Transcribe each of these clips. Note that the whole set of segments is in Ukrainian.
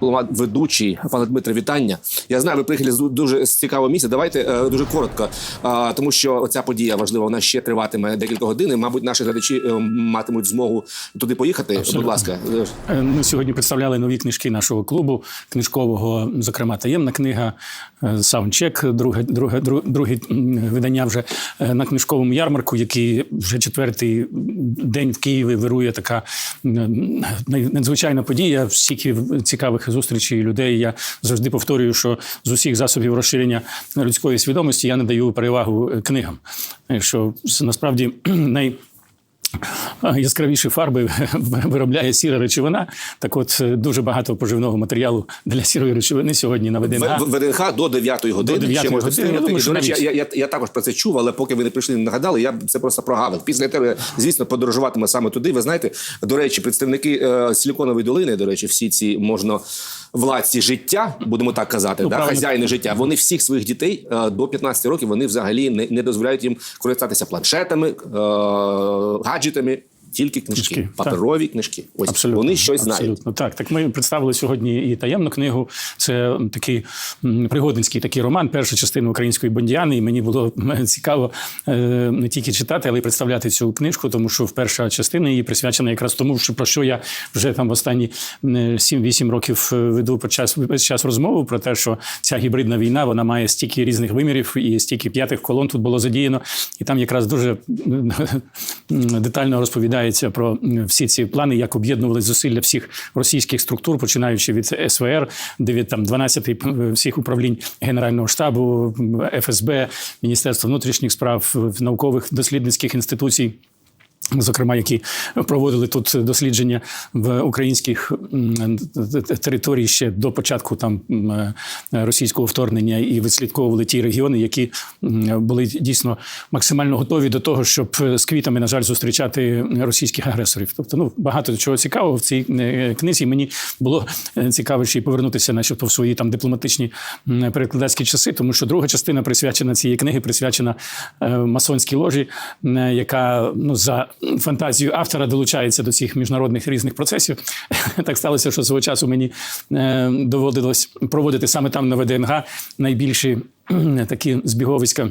дипломат, ведучий. Пане Дмитре, вітання. Я знаю, ви приїхали з дуже з цікавого місця. Давайте е, дуже коротко, тому що ця подія важлива. Вона ще триватиме декілька годин. і, Мабуть, наші глядачі е, матимуть змогу туди поїхати. Будь ласка, Е, Ми сьогодні представляли нові книжки нашого клубу, книжкового, зокрема, таємна книга, саундчек, друге, друге, друге, друге видання вже на книжковому ярмарку, який вже четвертий день в Києві вирує така надзвичайна подія. Стільки цікавих зустрічей людей. Я завжди повторюю, що з усіх засобів розширення людської свідомості я надаю перевагу книгам. Що насправді най яскравіші фарби виробляє сіра речовина. Так от е, дуже багато поживного матеріалу для сірої речовини сьогодні на ВДНГ. В- в- ВДНХ до 9 години. До 9-ї ще години. встигнути. Я думаю, що речі, навіть. я, я, я також про це чув, але поки ви не прийшли, не нагадали, я це просто прогавив. Після тебе, звісно, подорожуватиме саме туди. Ви знаєте, до речі, представники е, Силіконової долини, до речі, всі ці можна владці життя, будемо так казати, Ну, да, правильно. хазяїни життя. Вони всіх своїх дітей е, до 15 років вони взагалі не, не дозволяють їм користатися планшетами, е, Haddad também. Тільки книжки, Книжки, так. паперові книжки. Ось Абсолютно, вони щось знають. абсолютно. Так, так ми представили сьогодні і таємну книгу. Це такий м, пригодницький такий роман, перша частина української бондіани. І мені було цікаво е, не тільки читати, але й представляти цю книжку, тому що перша частина її присвячена якраз тому, що про що я вже там в останні м, 7-8 років е, веду по час весь час розмову про те, що ця гібридна війна вона має стільки різних вимірів і стільки п'ятих колон тут було задіяно, і там якраз дуже детально розповідається про всі ці плани, як об'єднували зусилля всіх російських структур, починаючи від СВР, де від там 12 всіх управлінь Генерального штабу, ФСБ, Міністерства внутрішніх справ, наукових дослідницьких інституцій. Зокрема, які проводили тут дослідження в українських територій ще до початку там е, російського вторгнення і відслідковували ті регіони, які були дійсно максимально готові до того, щоб е, з квітами, на жаль, зустрічати російських агресорів. Тобто, ну багато чого цікавого в цій е, книзі. Мені було цікаво ще й повернутися, начебто, в свої там дипломатичні перекладацькі часи, тому що друга частина присвячена цієї книги, присвячена масонській ложі, яка ну за фантазією автора долучається до цих міжнародних різних процесів. Так сталося, що свого часу мені е, доводилось проводити саме там на ВДНГ найбільші такі збіговиська.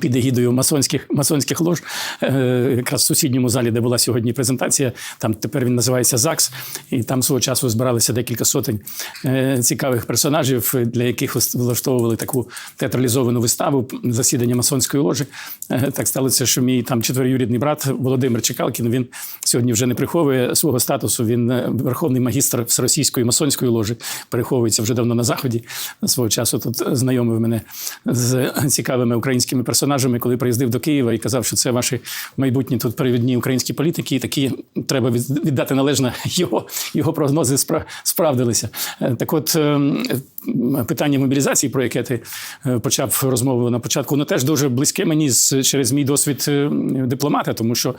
Під егідою масонських масонських лож, е, якраз в сусідньому залі, де була сьогодні презентація, там тепер він називається ЗАГС, і там свого часу збиралися декілька сотень е, цікавих персонажів, для яких влаштовували таку театралізовану виставу засідання масонської ложі. Е, так сталося, що мій там четвероюрідний брат Володимир Чекалкін. Він сьогодні вже не приховує свого статусу. Він верховний магістр з російської масонської ложі, переховується вже давно на заході. Свого часу тут знайомив мене з цікавими українськими персонажами, коли приїздив до Києва і казав, що це ваші майбутні тут перевідні українські політики, і такі треба від- віддати належне його, його прогнози спра- справдилися. Е, Так от. ем, Питання мобілізації, про яке ти е, почав розмову на початку, воно теж дуже близьке мені через мій досвід е, дипломата, тому що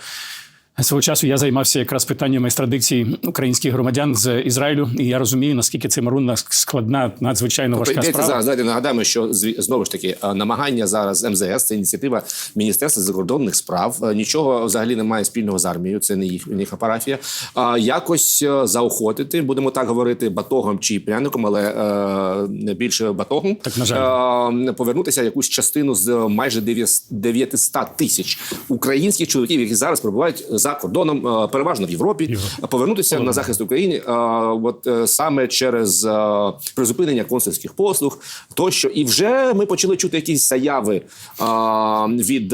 Свого часу я займався якраз питанням екстрадиції українських громадян з Ізраїлю, і я розумію, наскільки це марунна складна, надзвичайно важка Йдеться справа. зараз. Знаєте, нагадаємо, що знову ж таки е, намагання зараз МЗС це ініціатива Міністерства закордонних справ. Е, Нічого взагалі немає спільного з армією. Це не їх, не їх парафія. А якось е, заохотити, будемо так говорити, батогом чи пряником, але не більше батогом. Так, на жаль. повернутися якусь частину з майже 900 тисяч українських чоловіків, які зараз перебувають за кордоном, е, переважно в Європі, повернутися на захист України, е, от е, саме через призупинення консульських послуг, тощо, і вже ми почали чути якісь заяви від,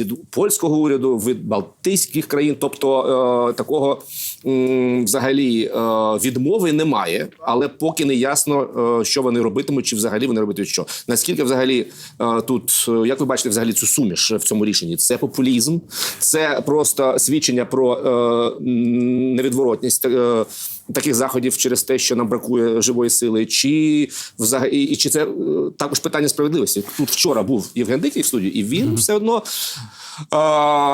від польського уряду, від Балтійських країн, тобто такого взагалі е, відмови немає, але поки не ясно, е, що вони робитимуть, чи взагалі вони робитимуть що. Наскільки взагалі е, тут, як ви бачите, взагалі цю суміш в цьому рішенні? Це популізм, це просто свідчення про невідворотність. Таких заходів через те, що нам бракує живої сили, чи взагалі і чи це також питання справедливості? Тут вчора був Євген Дикий в студії, і він все одно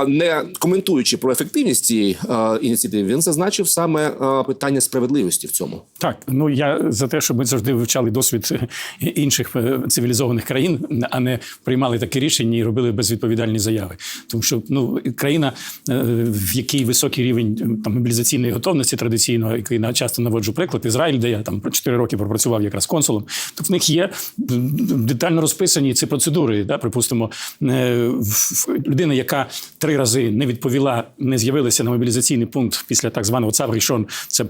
Не коментуючи про ефективність цієї ініціативи, він зазначив саме питання справедливості в цьому. Так, ну я за те, щоб ми завжди вивчали досвід інших е, цивілізованих країн, а не приймали такі рішення і робили безвідповідальні заяви. Тому що ну країна, е, в якій високий рівень е, там мобілізаційної готовності традиційно, який я часто наводжу приклад, Ізраїль, де я там про 4 роки пропрацював якраз консулом, то в них є детально розписані ці процедури. Да, припустимо, е, в- яка три рази не відповіла, не з'явилася на мобілізаційний пункт після так званого Цаврішон, це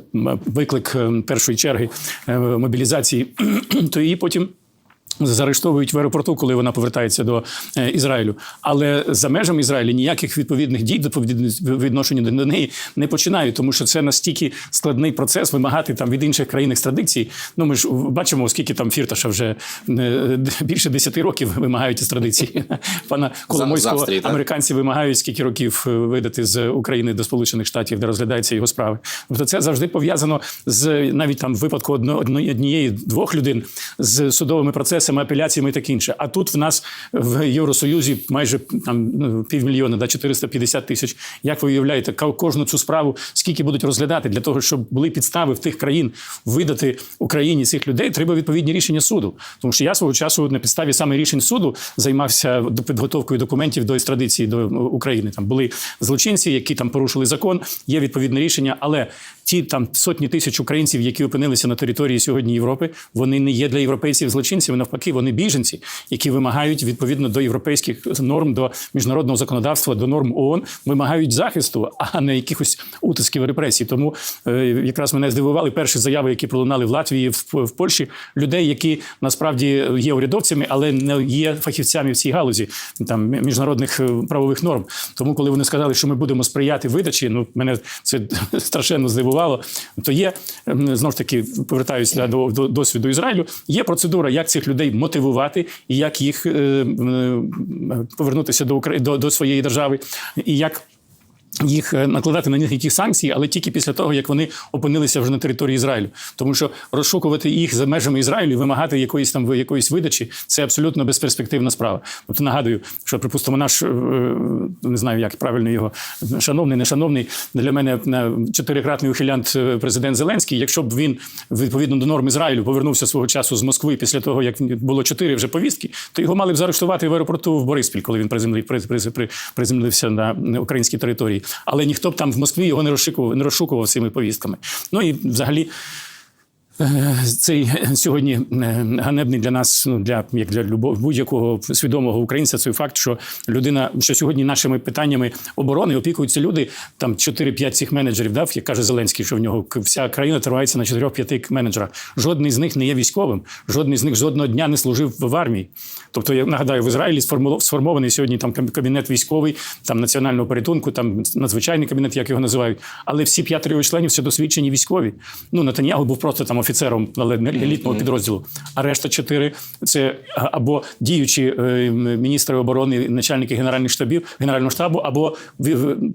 виклик е, першої черги е, мобілізації, то її потім. Заарештовують в аеропорту, коли вона повертається до е, Ізраїлю. Але за межами Ізраїлю ніяких відповідних дій відповідно- відношенню до неї не починають, тому що це настільки складний процес вимагати там від інших країн екстрадиції. Ну ми ж бачимо, скільки там фірташа вже е, більше 10 років вимагають екстрадиції. Пана Коломойського Австрії, американці вимагають скільки років е, видати з України до Сполучених Штатів, де розглядаються його справи. Тобто це завжди пов'язано з навіть там в випадку однієї двох людей з судовими процесами, апеляціями і таке інше. А тут в нас в Євросоюзі майже там ну, півмільйона, да 450 тисяч. Як ви уявляєте, кожну цю справу скільки будуть розглядати для того, щоб були підстави в тих країн видати Україні цих людей, треба відповідні рішення суду. Тому що я свого часу на підставі саме рішень суду займався підготовкою документів до екстрадиції до України. Там були злочинці, які там порушили закон. Є відповідне рішення, але ті там сотні тисяч українців, які опинилися на території сьогодні Європи, вони не є для європейців злочинцями. Навпаки, вони біженці, які вимагають відповідно до європейських норм, до міжнародного законодавства, до норм ООН, вимагають захисту, а не якихось утисків репресій. Тому е, якраз мене здивували перші заяви, які пролунали в Латвії, в, Польщі, людей, які насправді є урядовцями, але не є фахівцями в цій галузі там міжнародних е, правових норм. Тому, коли вони сказали, що ми будемо сприяти видачі, ну мене це страшенно здивувало. То є знову ж таки, повертаюся до досвіду Ізраїлю. Є процедура, як цих людей мотивувати і як їх е, е, повернутися до до, до своєї держави, і як. Їх е, накладати на них якісь санкції, але тільки після того, як вони опинилися вже на території Ізраїлю, тому що розшукувати їх за межами Ізраїлю, вимагати якоїсь там якоїсь видачі, це абсолютно безперспективна справа. Тобто нагадую, що припустимо, наш е, не знаю, як правильно його шановний, не шановний для мене е, чотирикратний ухилянт е, президент Зеленський. Якщо б він відповідно до норм Ізраїлю повернувся свого часу з Москви після того, як було чотири вже повістки, то його мали б заарештувати в аеропорту в Бориспіль, коли він приземлив, при, при, при, приземлився на українській території. Але ніхто б там в Москві його не розшукував, не розшукував цими повістками. Ну і взагалі. Е, Цей е, сьогодні е, ганебний для нас, ну для як для любого будь-якого свідомого українця, цей факт, що людина, що сьогодні нашими питаннями оборони опікуються люди, там 4-5 цих менеджерів, дав, як каже Зеленський, що в нього вся країна тривається на 4-5 менеджерах. Жодний з них не є військовим, жодний з них жодного дня не служив в армії. Тобто, я нагадаю, в Ізраїлі сформований сьогодні там кабінет військовий, там національного порятунку, там надзвичайний кабінет, як його називають. Але всі п'ятеро його членів це досвідчені військові. Ну Натаньягу був просто там офіцером але не елітного підрозділу. А решта чотири це або діючі е, міністри оборони, начальники генеральних штабів, генерального штабу, або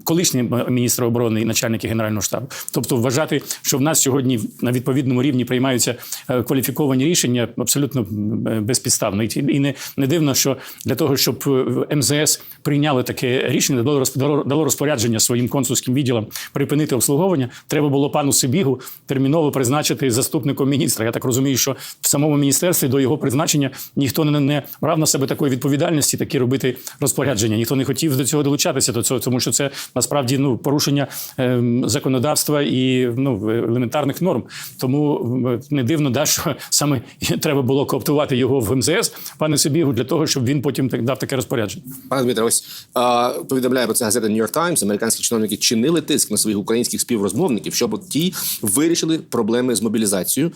колишні міністри оборони і начальники генерального штабу. Тобто, вважати, що в нас сьогодні на відповідному рівні приймаються е, кваліфіковані рішення, абсолютно е, безпідставно. І не, не дивно, що для того, щоб е, МЗС прийняло таке рішення, дало розп- дало дало розпорядження своїм консульським відділам припинити обслуговування, треба було пану Сибігу терміново призначити заступником міністра. Я так розумію, що в самому міністерстві до його призначення ніхто не, не брав на себе такої відповідальності, такі робити розпорядження. Ніхто не хотів до цього долучатися до цього, тому що це насправді ну порушення ем, законодавства і ну елементарних норм. Тому не дивно, да, що саме треба було кооптувати його в МЗС, пане Сибігу, для того, щоб він потім так дав таке розпорядження. Пане Дмитре, ось а, повідомляє про це газета New York Times. Американські чиновники чинили тиск на своїх українських співрозмовників, щоб ті вирішили проблеми з мобілізацією. Е,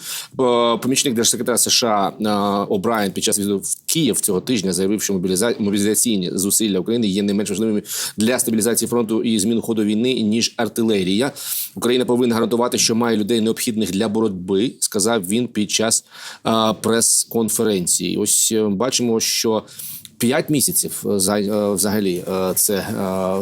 Помічник держсекретаря США а, О'Брайен під час візиту в Київ цього тижня заявив, що мобіліза... мобілізаційні зусилля України є не менш важливими для стабілізації фронту і зміну ходу війни ніж артилерія. Україна повинна гарантувати, що має людей необхідних для боротьби, сказав він під час прес-конференції. Ось е, бачимо, що П'ять місяців е, за- е, взагалі е, це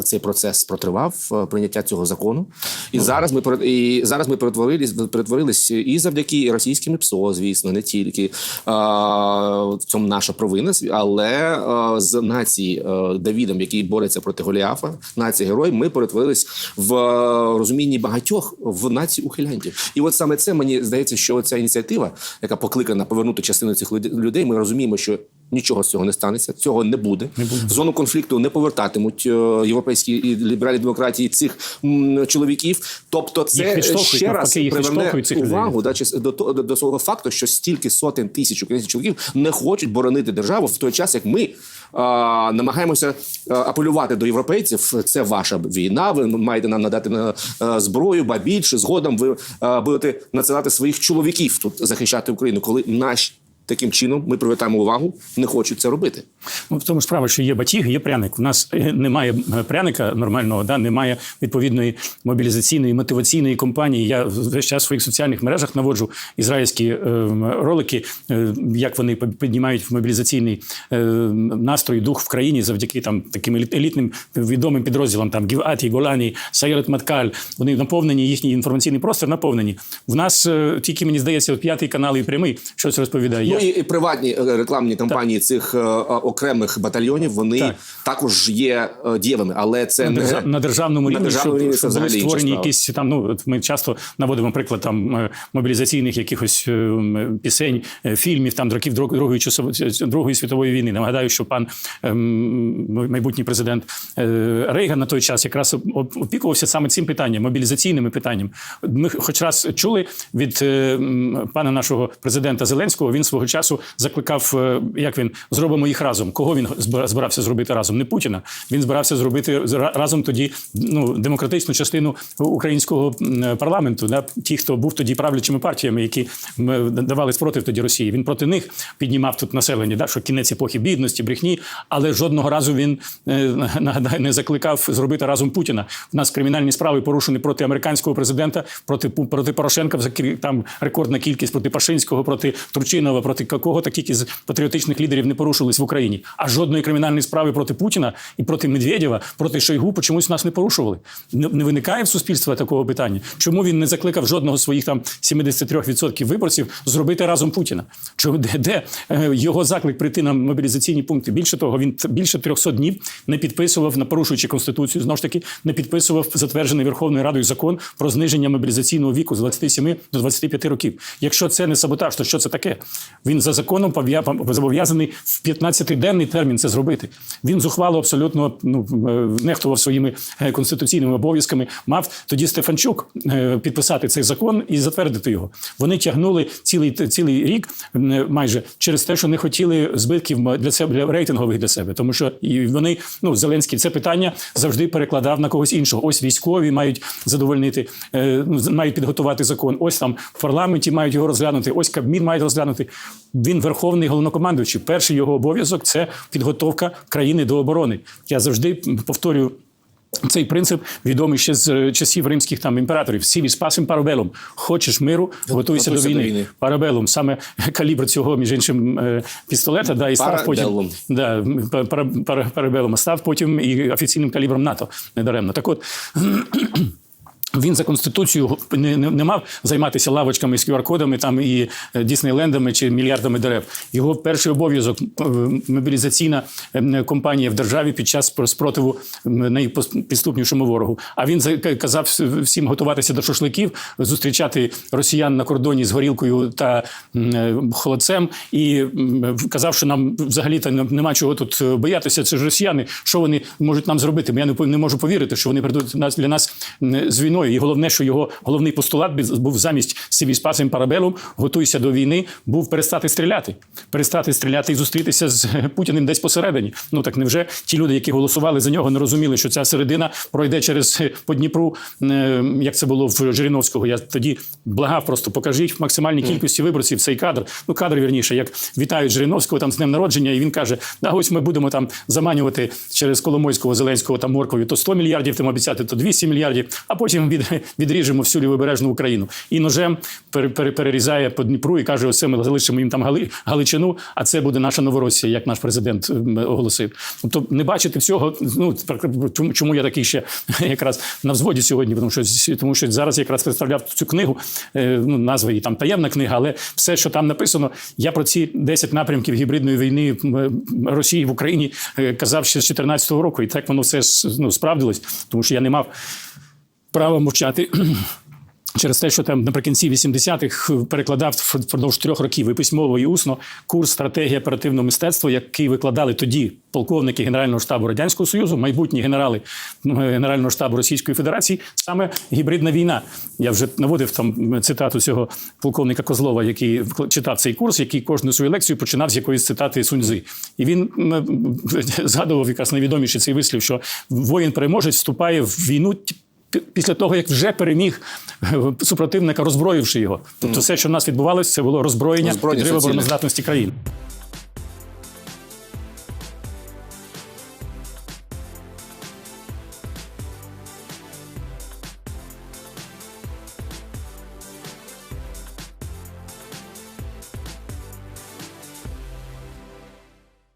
цей процес протривав прийняття цього закону, і зараз ми і зараз ми перетворились перетворились і завдяки російським ПСО, звісно, не тільки в цьому наша провина, але з нації Давідом, який бореться проти Голіафа, нації герой, ми перетворились в розумінні багатьох в націю ухилянтів. І от саме це мені здається, що ця ініціатива, яка покликана повернути частину цих люд- людей, ми розуміємо, що. Нічого з цього не станеться, цього не буде. В зону конфлікту не повертатимуть е, європейські і ліберальні демократії цих чоловіків. Тобто, це ще раз приверне увагу да, чи до, того- до, до свого факту, що стільки сотень тисяч українських чоловіків не хочуть боронити державу в той час, як ми а, намагаємося апелювати до європейців. Це ваша війна. Ви маєте нам надати на зброю, ба більше згодом ви а, будете надсилати своїх чоловіків тут захищати Україну, коли наш. Таким чином ми привертаємо увагу, не хочуть це робити. Ну, в тому справа, що є батіг, є пряник. У нас е, немає е, пряника нормального, да, немає відповідної мобілізаційної мотиваційної кампанії. Я весь час в своїх соціальних мережах наводжу ізраїльські е, ролики, е, як вони піднімають мобілізаційний е, настрой, дух в країні завдяки там таким еліт- елітним відомим підрозділам, там Гіваті, Голані, Сайрет Маткаль. Вони наповнені, їхній інформаційний простір наповнені. В нас е, тільки мені здається, п'ятий канал і прямий щось розповідає. Я- і, і приватні е, рекламні кампанії цих е, е, окремих батальйонів вони Так. також є дієвими, але це на, не на державному рівні, були створені якісь там. Ну ми часто наводимо приклад там мобілізаційних якихось пісень, фільмів там років Друг- другої часово- другої світової війни. Нагадаю, що пан ем, майбутній президент Рейган на той час якраз опікувався саме цим питанням, мобілізаційними питанням. Ми хоч раз чули від пана нашого президента Зеленського. Він свого часу закликав, е, як він зробимо їх разом. Кого він збирався зробити разом? Не Путіна. Він збирався зробити разом тоді ну, демократичну частину українського парламенту. Да? Ті, хто був тоді правлячими партіями, які м, давали спротив тоді Росії. Він проти них піднімав тут населення, да? що кінець епохи бідності, брехні, але жодного разу він е, нагадаю, не закликав зробити разом Путіна. У нас кримінальні справи порушені проти американського президента, проти проти Порошенка. Там рекордна кількість проти Пашинського, проти Турчинова, проти кого так тільки з патріотичних лідерів не порушились в Україні. А жодної кримінальної справи проти Путіна і проти Медведєва, проти Шойгу чомусь нас не порушували. Не, не виникає в суспільства такого питання. Чому він не закликав жодного з своїх там 73% виборців зробити разом Путіна? Чому де, де е, його заклик прийти на мобілізаційні пункти? Більше того, він більше 300 днів не підписував, на порушуючи конституцію, знову ж таки не підписував затверджений Верховною Радою закон про зниження мобілізаційного віку з 27 до 25 років. Якщо це не саботаж, то що це таке? Він за законом зобов'язаний в 15-денний термін це зробити. Він зухвало абсолютно ну, е, нехтував своїми е, конституційними обов'язками. Мав тоді Стефанчук е, підписати цей закон і затвердити його. Вони тягнули цілий цілий рік майже через те, що не хотіли збитків для себе для рейтингових для себе, тому що і вони ну Зеленський це питання завжди перекладав на когось іншого. Ось військові мають задовольнити, ну, мають підготувати закон. Ось там в парламенті мають його розглянути. Ось Кабмін має розглянути. Він верховний головнокомандуючий. Перший його обов'язок це підготовка країни до оборони. Я завжди повторюю. Цей принцип відомий ще з е, часів римських там імператорів. Сіві спасим парабелом. Хочеш миру, готуйся до війни. до війни. Парабелом, саме калібр цього, між іншим, е, пістолета, да, і став потім да, пара- пара- парабелом, став потім і офіційним калібром НАТО недаремно. Так от. Він за конституцією не, не, не мав займатися лавочками з QR-кодами там і е, Діснейлендами чи мільярдами дерев. Його перший обов'язок е, мобілізаційна е, компанія в державі під час спротиву найпідступнішому ворогу. А він за- казав всім готуватися до шашликів, зустрічати росіян на кордоні з горілкою та е, холодцем, і казав, що нам взагалі та нема чого тут боятися. Це ж росіяни. Що вони можуть нам зробити? Я не не можу повірити, що вони прийдуть нас для нас з війною. І головне, що його головний постулат був замість «Сиві спасем парабелум, готуйся до війни, був перестати стріляти, перестати стріляти і зустрітися з Путіним десь посередині. Ну так невже ті люди, які голосували за нього, не розуміли, що ця середина пройде через е, по Дніпру, е, як це було в Жириновського. Я тоді благав просто покажіть в максимальній кількості виборців цей кадр. Ну кадр вірніше, як вітають Жириновського там з днем народження, і він каже: да, ось ми будемо там заманювати через Коломойського Зеленського там морквою, то 100 мільярдів там обіцяти, то 200 мільярдів. А потім від, відріжемо всю лівобережну Україну. І ножем пере, пере, перерізає по Дніпру і каже: оце ми залишимо їм там Гали, Галичину, а це буде наша Новоросія, як наш президент ем, оголосив. Тобто не бачити всього. Ну чому, чому я такий ще якраз на взводі сьогодні? Тому що тому що зараз якраз представляв цю книгу, е, ну назва її там таємна книга, але все, що там написано, я про ці 10 напрямків гібридної війни Росії в Україні е, казав ще з 2014 року, і так воно все ну, справдилось, тому що я не мав права мовчати. Через те, що там наприкінці 80-х перекладав впродовж трьох років і письмово і усно курс стратегії оперативного мистецтва, який викладали тоді полковники Генерального штабу радянського союзу, майбутні генерали ну, Генерального штабу Російської Федерації, саме гібридна війна. Я вже наводив там цитату цього полковника Козлова, який читав цей курс, який кожну свою лекцію починав з якоїсь цитати Суньзи. І він згадував якраз найвідоміший цей вислів, що воїн-переможець вступає в війну після того, як вже переміг супротивника, роззброївши його. Тобто, все, що в нас відбувалося, це було роззброєння Роззброєння підрив суцільне. обороноздатності країни.